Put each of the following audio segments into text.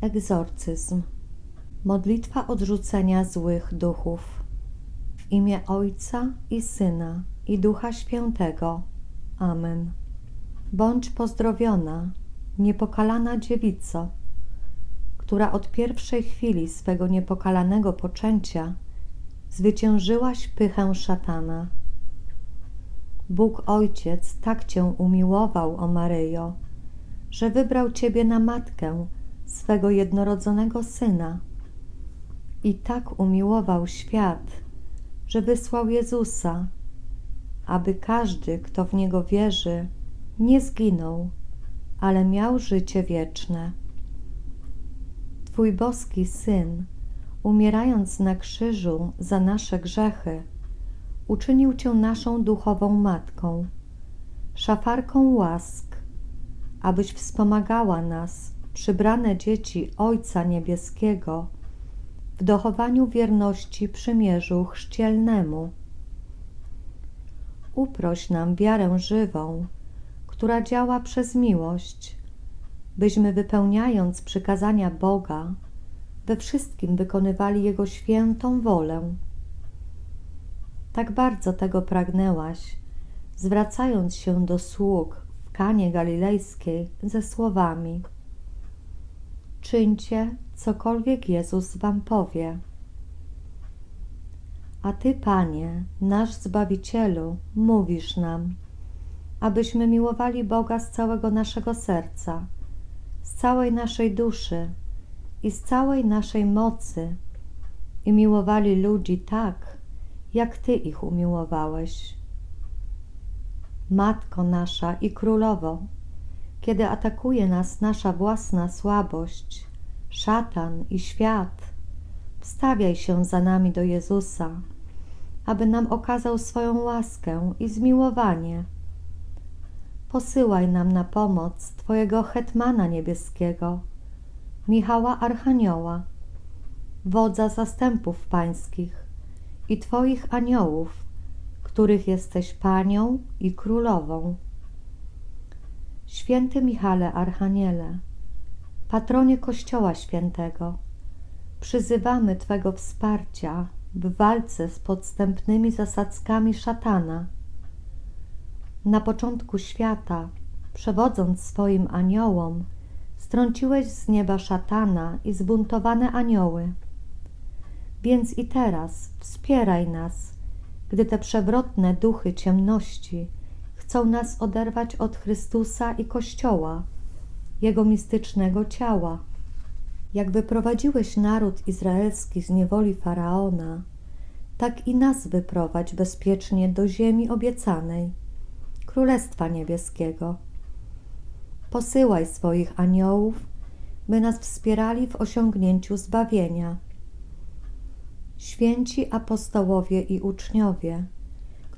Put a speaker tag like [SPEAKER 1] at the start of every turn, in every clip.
[SPEAKER 1] Egzorcyzm. Modlitwa odrzucenia złych duchów. W imię Ojca i Syna i Ducha Świętego. Amen. Bądź pozdrowiona, niepokalana dziewico, która od pierwszej chwili swego niepokalanego poczęcia zwyciężyłaś pychę szatana. Bóg Ojciec tak Cię umiłował, o Maryjo, że wybrał Ciebie na matkę swego jednorodzonego Syna i tak umiłował świat, że wysłał Jezusa, aby każdy, kto w Niego wierzy, nie zginął, ale miał życie wieczne. Twój boski Syn, umierając na krzyżu za nasze grzechy, uczynił Cię naszą duchową matką, szafarką łask, abyś wspomagała nas, przybrane dzieci Ojca Niebieskiego, w dochowaniu wierności przymierzu chrzcielnemu. Uproś nam wiarę żywą, która działa przez miłość, byśmy wypełniając przykazania Boga, we wszystkim wykonywali Jego świętą wolę. Tak bardzo tego pragnęłaś, zwracając się do sług w Kanie Galilejskiej ze słowami: Czyńcie, cokolwiek Jezus wam powie. A Ty, Panie, nasz Zbawicielu, mówisz nam, abyśmy miłowali Boga z całego naszego serca, z całej naszej duszy i z całej naszej mocy i miłowali ludzi tak, jak Ty ich umiłowałeś. Matko nasza i Królowo, kiedy atakuje nas nasza własna słabość, szatan i świat, wstawiaj się za nami do Jezusa, aby nam okazał swoją łaskę i zmiłowanie. Posyłaj nam na pomoc Twojego hetmana niebieskiego, Michała Archanioła, wodza zastępów pańskich i Twoich aniołów, których jesteś Panią i Królową. Święty Michale Archaniele, patronie Kościoła Świętego, przyzywamy Twego wsparcia w walce z podstępnymi zasadzkami szatana. Na początku świata, przewodząc swoim aniołom, strąciłeś z nieba szatana i zbuntowane anioły. Więc i teraz wspieraj nas, gdy te przewrotne duchy ciemności chcą nas oderwać od Chrystusa i Kościoła, Jego mistycznego ciała. Jak wyprowadziłeś naród izraelski z niewoli Faraona, tak i nas wyprowadź bezpiecznie do ziemi obiecanej, Królestwa Niebieskiego. Posyłaj swoich aniołów, by nas wspierali w osiągnięciu zbawienia. Święci apostołowie i uczniowie,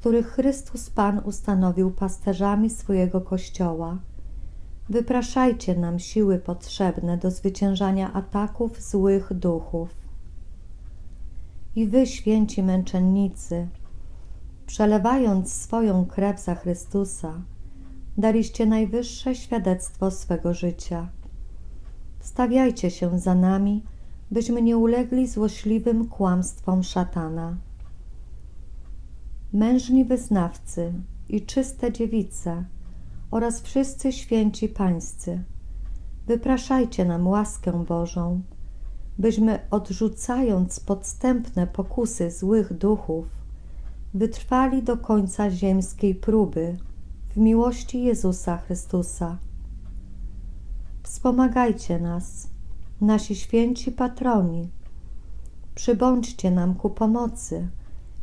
[SPEAKER 1] których Chrystus Pan ustanowił pasterzami swojego Kościoła, wypraszajcie nam siły potrzebne do zwyciężania ataków złych duchów. I wy, święci męczennicy, przelewając swoją krew za Chrystusa, daliście najwyższe świadectwo swego życia. Stawiajcie się za nami, byśmy nie ulegli złośliwym kłamstwom szatana. Mężni wyznawcy i czyste dziewice oraz wszyscy święci pańscy, wypraszajcie nam łaskę Bożą, byśmy odrzucając podstępne pokusy złych duchów, wytrwali do końca ziemskiej próby w miłości Jezusa Chrystusa. Wspomagajcie nas, nasi święci patroni. Przybądźcie nam ku pomocy,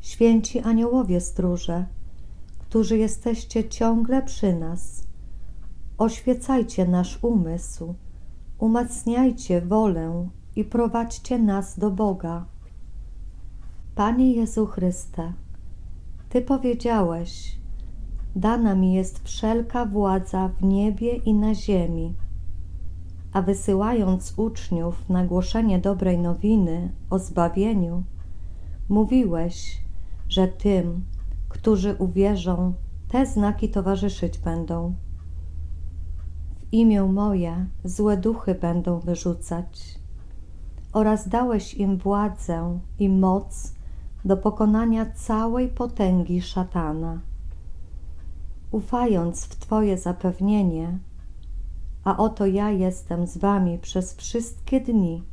[SPEAKER 1] święci aniołowie stróże, którzy jesteście ciągle przy nas. Oświecajcie nasz umysł, umacniajcie wolę i prowadźcie nas do Boga. Panie Jezu Chryste, Ty powiedziałeś, dana mi jest wszelka władza w niebie i na ziemi. A wysyłając uczniów na głoszenie dobrej nowiny o zbawieniu, mówiłeś, że tym, którzy uwierzą, te znaki towarzyszyć będą. W imię moje złe duchy będą wyrzucać oraz dałeś im władzę i moc do pokonania całej potęgi szatana. Ufając w Twoje zapewnienie, a oto ja jestem z Wami przez wszystkie dni,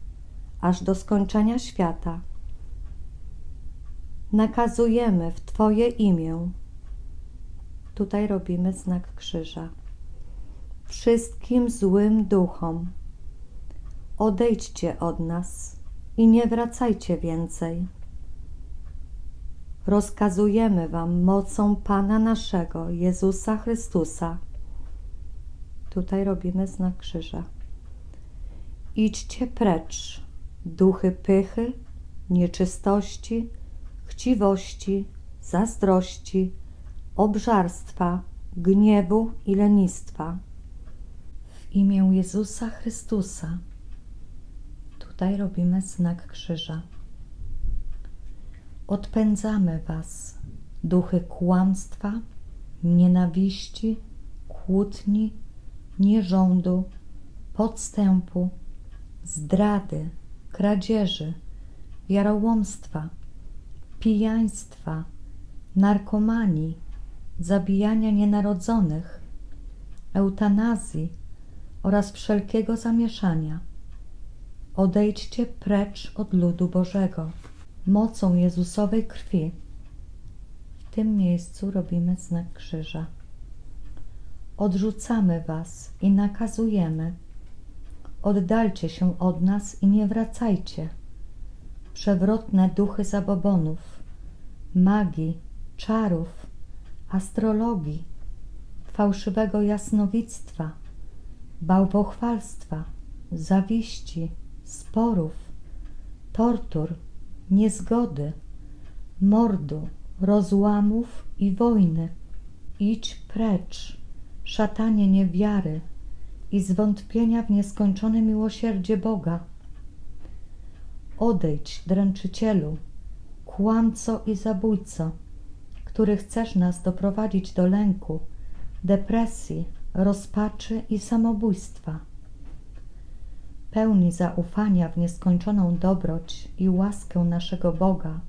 [SPEAKER 1] aż do skończenia świata. Nakazujemy w Twoje imię. Tutaj robimy znak krzyża. Wszystkim złym duchom, odejdźcie od nas i nie wracajcie więcej. Rozkazujemy Wam mocą Pana naszego, Jezusa Chrystusa. Tutaj robimy znak krzyża. Idźcie precz, duchy pychy, nieczystości, chciwości, zazdrości, obżarstwa, gniewu i lenistwa. W imię Jezusa Chrystusa. Tutaj robimy znak krzyża. Odpędzamy Was, duchy kłamstwa, nienawiści, kłótni, nierządu, podstępu, zdrady, kradzieży, wiarołomstwa, pijaństwa, narkomanii, zabijania nienarodzonych, eutanazji oraz wszelkiego zamieszania. Odejdźcie precz od ludu Bożego mocą Jezusowej krwi. W tym miejscu robimy znak krzyża. Odrzucamy Was i nakazujemy. Oddalcie się od nas i nie wracajcie. Przewrotne duchy zabobonów, magii, czarów, astrologii, fałszywego jasnowictwa, bałwochwalstwa, zawiści, sporów, tortur, niezgody, mordu, rozłamów i wojny. Idź precz, szatanie niewiary i zwątpienia w nieskończone miłosierdzie Boga. Odejdź, dręczycielu, kłamco i zabójco, który chcesz nas doprowadzić do lęku, depresji, rozpaczy i samobójstwa. Pełni zaufania w nieskończoną dobroć i łaskę naszego Boga,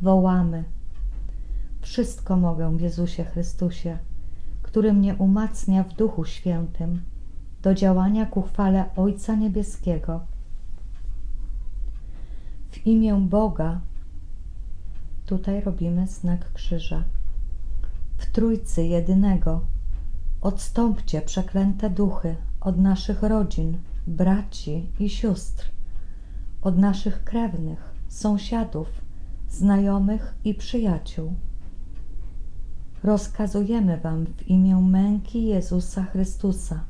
[SPEAKER 1] wołamy: Wszystko mogę Jezusie Chrystusie, który mnie umacnia w Duchu Świętym do działania ku chwale Ojca Niebieskiego. W imię Boga, tutaj robimy znak krzyża. W Trójcy Jedynego odstąpcie przeklęte duchy od naszych rodzin braci i sióstr, od naszych krewnych, sąsiadów, znajomych i przyjaciół. Rozkazujemy Wam w imię męki Jezusa Chrystusa.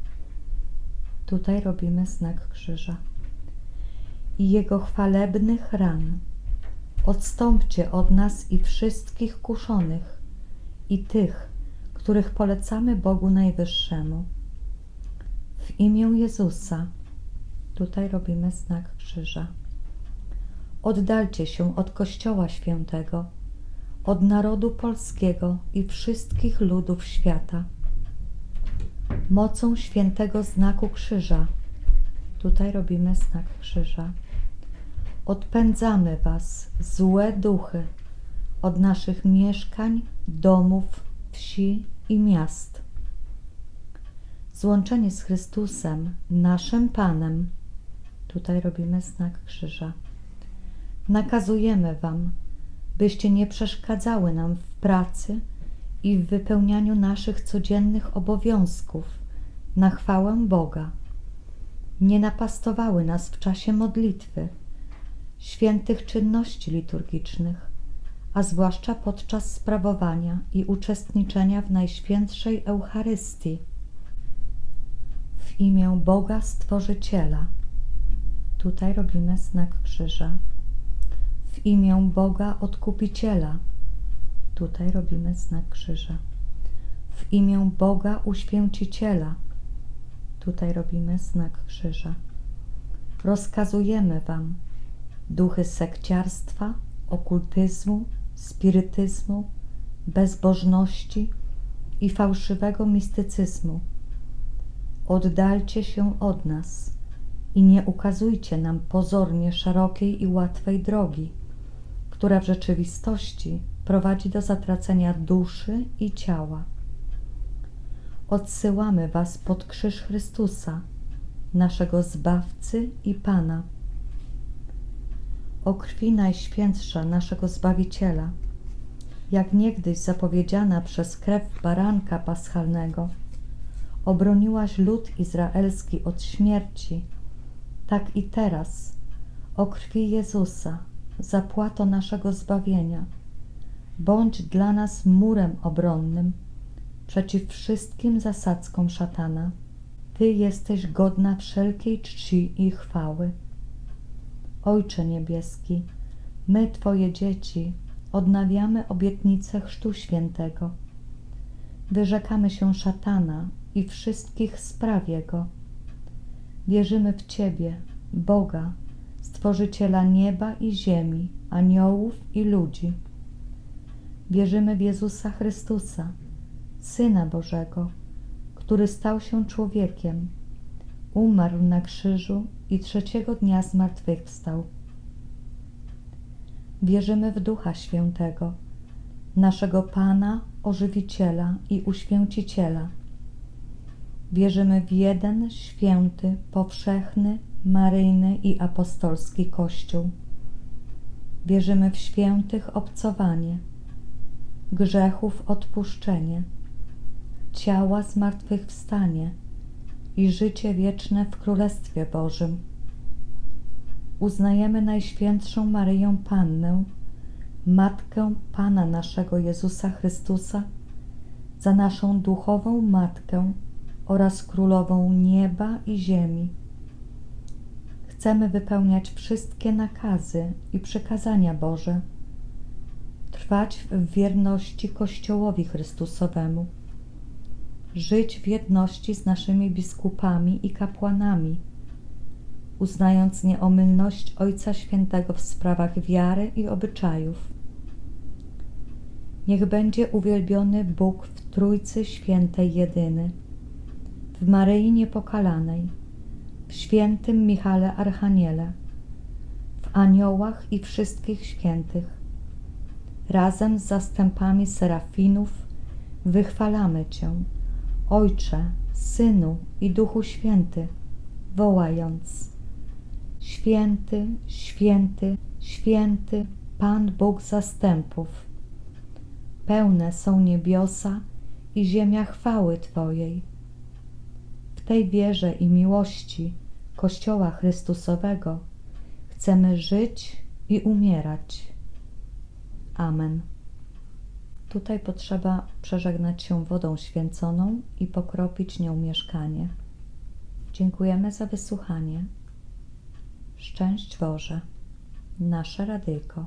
[SPEAKER 1] Tutaj robimy znak krzyża. I Jego chwalebnych ran. Odstąpcie od nas i wszystkich kuszonych, i tych, których polecamy Bogu Najwyższemu. W imię Jezusa Tutaj robimy znak krzyża. Oddalcie się od Kościoła Świętego, od narodu polskiego i wszystkich ludów świata. Mocą świętego znaku krzyża, tutaj robimy znak krzyża, odpędzamy Was, złe duchy, od naszych mieszkań, domów, wsi i miast. Złączenie z Chrystusem, naszym Panem, Tutaj robimy znak krzyża. Nakazujemy Wam, byście nie przeszkadzały nam w pracy i w wypełnianiu naszych codziennych obowiązków na chwałę Boga. Nie napastowały nas w czasie modlitwy, świętych czynności liturgicznych, a zwłaszcza podczas sprawowania i uczestniczenia w Najświętszej Eucharystii. W imię Boga Stworzyciela Tutaj robimy znak krzyża. W imię Boga Odkupiciela. Tutaj robimy znak krzyża. W imię Boga Uświęciciela. Tutaj robimy znak krzyża. Rozkazujemy Wam duchy sekciarstwa, okultyzmu, spirytyzmu, bezbożności i fałszywego mistycyzmu. oddalcie się od nas i nie ukazujcie nam pozornie szerokiej i łatwej drogi, która w rzeczywistości prowadzi do zatracenia duszy i ciała. Odsyłamy Was pod krzyż Chrystusa, naszego Zbawcy i Pana. O krwi Najświętsza naszego Zbawiciela, jak niegdyś zapowiedziana przez krew baranka paschalnego, obroniłaś lud izraelski od śmierci, tak i teraz, o krwi Jezusa, zapłato naszego zbawienia, bądź dla nas murem obronnym przeciw wszystkim zasadzkom szatana. Ty jesteś godna wszelkiej czci i chwały. Ojcze Niebieski, my, Twoje dzieci, odnawiamy obietnicę Chrztu Świętego. Wyrzekamy się szatana i wszystkich spraw Jego. Wierzymy w Ciebie, Boga, Stworzyciela nieba i ziemi, aniołów i ludzi. Wierzymy w Jezusa Chrystusa, Syna Bożego, który stał się człowiekiem, umarł na krzyżu i trzeciego dnia zmartwychwstał. Wierzymy w Ducha Świętego, naszego Pana, Ożywiciela i Uświęciciela. Wierzymy w jeden święty, powszechny, maryjny i apostolski Kościół. Wierzymy w świętych obcowanie, grzechów odpuszczenie, ciała zmartwychwstanie i życie wieczne w Królestwie Bożym. Uznajemy Najświętszą Maryję Pannę, Matkę Pana naszego Jezusa Chrystusa, za naszą duchową Matkę oraz Królową nieba i ziemi. Chcemy wypełniać wszystkie nakazy i przykazania Boże, trwać w wierności Kościołowi Chrystusowemu, żyć w jedności z naszymi biskupami i kapłanami, uznając nieomylność Ojca Świętego w sprawach wiary i obyczajów. Niech będzie uwielbiony Bóg w Trójcy Świętej Jedyny, w Maryi Niepokalanej, w świętym Michale Archaniele, w aniołach i wszystkich świętych. Razem z zastępami serafinów wychwalamy Cię, Ojcze, Synu i Duchu Święty, wołając: Święty, święty, święty Pan Bóg zastępów. Pełne są niebiosa i ziemia chwały Twojej. W tej wierze i miłości Kościoła Chrystusowego chcemy żyć i umierać. Amen. Tutaj potrzeba przeżegnać się wodą święconą i pokropić nią mieszkanie. Dziękujemy za wysłuchanie. Szczęść Boże, nasze radyjko.